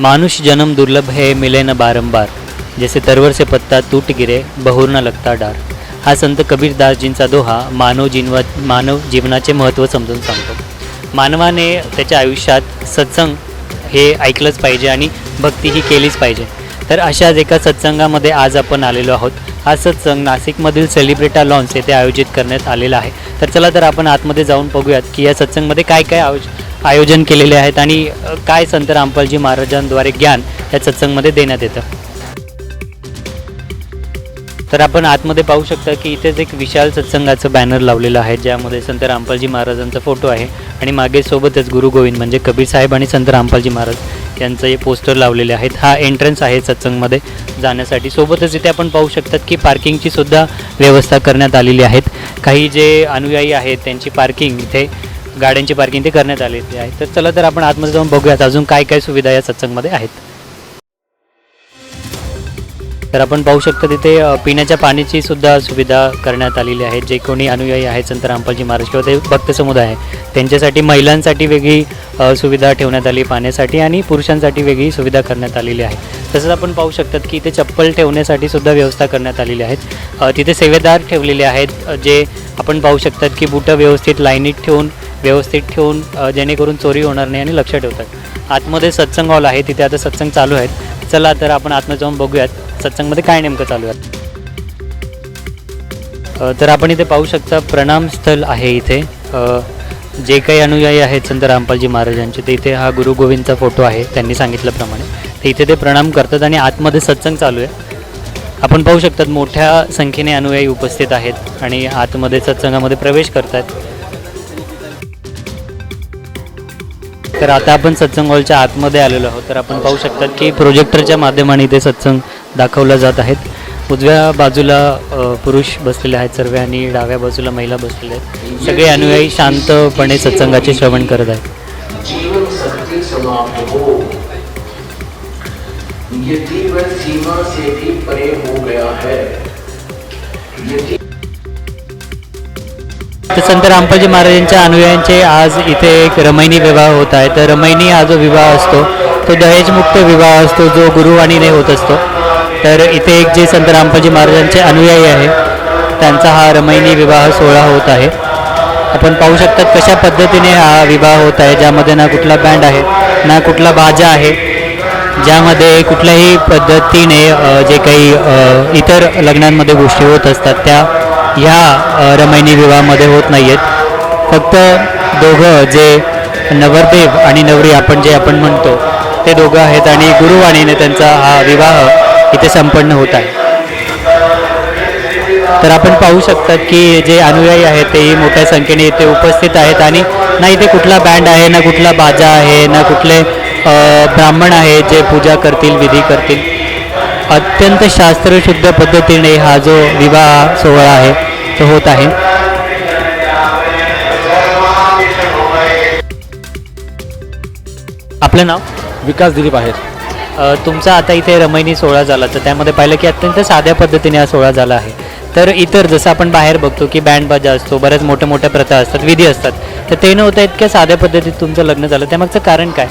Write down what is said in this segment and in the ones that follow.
मानुष जन्म दुर्लभ है मिले न बारंबार। जैसे तरवर से पत्ता टूट गिरे बहुर न लगता डार। हा संत कबीरदासजींचा दोहा मानव जीवन मानव जीवनाचे महत्त्व समजून सांगतो। मानवाने त्याच्या आयुष्यात सत्संग हे ऐकलंच पाहिजे आणि भक्ती ही केलीच पाहिजे. तर अशाच एका सत्संगामध्ये आज आपण आलेलो आहोत. हा सत्संग नाशिकमधील सेलिब्रेटा लॉन्स येथे आयोजित करण्यात आलेला आहे. तर चला तर आपण आतमध्ये जाऊन बघूयात की या सत्संगमध्ये काय काय आयोज आयोजन केलेले आहेत आणि काय संत रामपालजी महाराजांद्वारे ज्ञान या सत्संगमध्ये देण्यात येतं. तर आपण आतमध्ये पाहू शकता की इथेच एक विशाल सत्संगाचं बॅनर लावलेलं आहे ज्यामध्ये संत रामपालजी महाराजांचा फोटो आहे आणि मागे सोबतच गुरु गोविंद म्हणजे कबीर साहेब आणि संत रामपालजी महाराज यांचं हे पोस्टर लावलेले आहेत. हा एंट्रन्स आहे सत्संगमध्ये जाण्यासाठी. सोबतच इथे आपण पाहू शकतात की पार्किंगची सुद्धा व्यवस्था करण्यात आलेली आहेत. काही जे अनुयायी आहेत त्यांची पार्किंग इथे गाड्यांची पार्किंग ते करण्यात आलेली आहे. तर चला तर आपण आतमध्ये जाऊन बघूयात अजून काय काय सुविधा या सत्संगमध्ये आहेत. तर आपण पाहू शकता तिथे पिण्याच्या पाण्याची सुद्धा सुविधा करण्यात आलेली आहे. जे कोणी अनुयायी आहेत संत रामपालजी महाराज किंवा ते भक्त समुदाय आहे त्यांच्यासाठी महिलांसाठी वेगळी सुविधा ठेवण्यात आली पाण्यासाठी आणि पुरुषांसाठी वेगळी सुविधा करण्यात आलेली आहे. तसंच आपण पाहू शकतात की इथे चप्पल ठेवण्यासाठी सुद्धा व्यवस्था करण्यात आलेली आहेत. तिथे सेवेदार ठेवलेले आहेत. जे आपण पाहू शकतात की बुटं व्यवस्थित लाईनीत ठेवून व्यवस्थित ठेवून जेणेकरून चोरी होणार नाही आणि लक्ष ठेवतात. आतमध्ये सत्संग हॉल आहे तिथे आता सत्संग चालू आहेत. चला तर आपण आतमध्ये जाऊन बघूयात सत्संगमध्ये काय नेमकं चालू आहे. तर आपण इथे पाहू शकता प्रणामस्थल आहे इथे. जे काही अनुयायी आहेत संत रामपालजी महाराजांचे ते इथे हा गुरु गोविंदचा फोटो आहे त्यांनी सांगितल्याप्रमाणे तर इथे ते प्रणाम करतात आणि आतमध्ये सत्संग चालू आहे. आपण पाहू शकतात मोठ्या संख्येने अनुयायी उपस्थित आहेत आणि आतमध्ये सत्संगामध्ये प्रवेश करतात तर आता आपण सत्संग हॉलच्या आतमध्ये आलेलो आहोत तर आपण पाहू शकतात की प्रोजेक्टरच्या माध्यमाने इथे सत्संग दाखवला जात आहेत उजव्या बाजूला पुरुष बसलेले आहेत सर्व आणि डाव्या बाजूला महिला बसलेल्या आहेत सगळे अनुयायी शांतपणे सत्संगाचे श्रवण करत आहेत ये जीवन सीमा से भी परे हो गया है ये संत रामपाजी महाराजांच्या अनुयायांचे आज इथे एक रमैनी विवाह होत आहे. तर रमैनी हा जो विवाह असतो तो दहेजमुक्त विवाह असतो जो गुरुवाणीने होत असतो. तर इथे एक जे संत रामपाजी महाराजांचे अनुयायी आहे त्यांचा हा रमैनी विवाह सोहळा होत आहे. आपण पाहू शकतात कशा पद्धतीने हा विवाह होत आहे ज्यामध्ये ना कुठला बँड आहे ना कुठला बाजा आहे ज्यामध्ये कुठल्याही पद्धतीने जे काही इतर लग्नांमध्ये गोष्टी होत असतात त्या ह्या अ, रमैनी विवाहामध्ये होत नाही आहेत फक्त दोघं जे नवरदेव आणि नवरी आपण जे आपण म्हणतो ते दोघं आहेत आणि गुरुवाणीने त्यांचा हा विवाह इथे संपन्न होत आहे. तर आपण पाहू शकतात की जे अनुयायी आहेत तेही मोठ्या संख्येने इथे उपस्थित आहेत आणि ना इथे कुठला बँड आहे ना कुठला बाजा आहे ना कुठले ब्राह्मण आहे जे पूजा करतील विधी करतील. अत्यंत शास्त्रशुद्ध पद्धतीने हा जो विवाह सोहळा आहे तो होत आहे. आपलं नाव? विकास दिलीप आहेत अ, तुमचा आता इथे रमैनी सोहळा झाला तर त्यामध्ये पाहिलं की अत्यंत साध्या पद्धतीने हा सोहळा झाला आहे. तर इतर जसं आपण बाहेर बघतो की बँड बाजा असतो बऱ्याच मोठ्या मोठ्या प्रथा असतात विधी असतात तर ते न होता इतक्या साध्या पद्धतीत तुमचं लग्न झालं त्यामागचं कारण काय?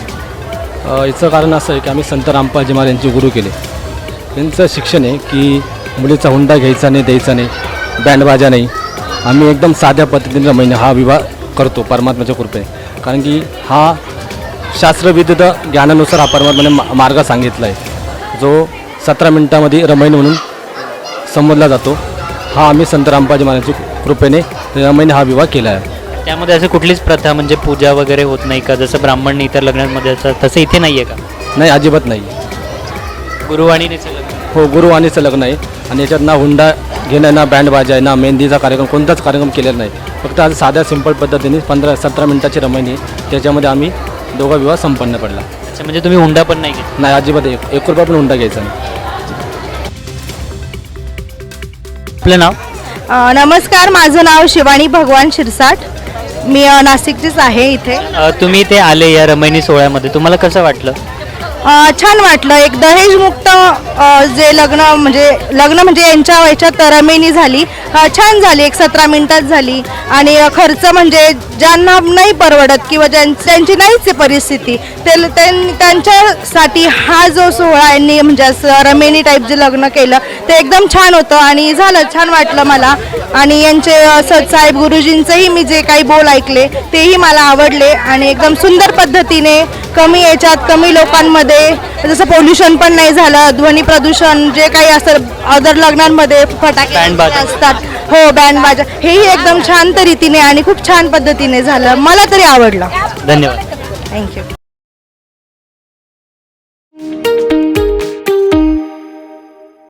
अ, याचं कारण असं आहे की आम्ही संत रामपालजी महाराज यांचे गुरु केले. त्यांचं शिक्षण आहे की मुलीचा हुंडा घ्यायचा नाही द्यायचा नाही बँड बाजा नाही. आम्ही एकदम साध्या पद्धतीने रमैनी हा विवाह करतो परमात्म्याच्या कृपेने. कारण की हा शास्त्रविदित ज्ञानानुसार हा परमात्म्याने मा- मार्ग सांगितला आहे जो सतरा मिनिटामध्ये रमैनी म्हणून संबोधला जातो हा आम्ही संत रामपालजी महाराजांच्या कृपेने रमैनी हा विवाह केला आहे. त्यामध्ये असं कुठलीच प्रथा म्हणजे पूजा वगैरे होत नाही का? जसं ब्राह्मण इतर लग्नांमध्ये असतात तसं इथे नाही आहे का? नाही अजिबात नाही. गुरुवाणीनेच हो गुरुवाणीचं लग्न आहे. आणि याच्यात ना हुंडा घेणं ना बँड बाजा आहे ना मेहंदीचा कार्यक्रम कोणताच कार्यक्रम केलेला नाही. फक्त आज साध्या सिंपल पद्धतीने पंधरा सतरा मिनिटाची रमणी त्याच्यामध्ये आम्ही दोघा विवाह संपन्न पडला. अच्छा म्हणजे तुम्ही हुंडा पण नाही घेतला? नाही अजिबात एक एक रुपया पण हुंडा घ्यायचा नाही. आपलं नाव? अ, नमस्कार माझं नाव शिवानी भगवान शिरसाट. मी अ, नाशिकचीच आहे इथे. अ, तुम्ही ते आले या रमैनी सोहळ्यामध्ये. तुम्हाला कसं वाटलं? छान वाटलं. एक दहेजमुक्त जे लग्न म्हणजे लग्न म्हणजे यांच्या वयाच्या तरमेनी झाली. छान झाली एक सतरा मिनिटात झाली आणि खर्च म्हणजे ज्यांना नाही परवडत किंवा ज्यां त्यांची नाहीच आहे परिस्थिती ते त्यां- त्यांच्यासाठी हा जो सोहळा यांनी म्हणजे असं रमेनी टाईप जे लग्न केलं ते एकदम छान होतं आणि झालं छान वाटलं मला आणि यांचे अ, सतसाहेब गुरुजींचंही मी जे काही बोल ऐकले तेही मला आवडले आणि एकदम सुंदर पद्धतीने कमी याच्यात कमी लोकांमध्ये जसं पोल्युशन पण नाही झालं ध्वनी प्रदूषण जे काही असतं अदर लग्नांमध्ये फटाके. असतात हो बँड बाजा हेही एकदम शांत रीतीने आणि खूप छान पद्धतीने झालं. मला तरी आवडलं. धन्यवाद. थँक्यू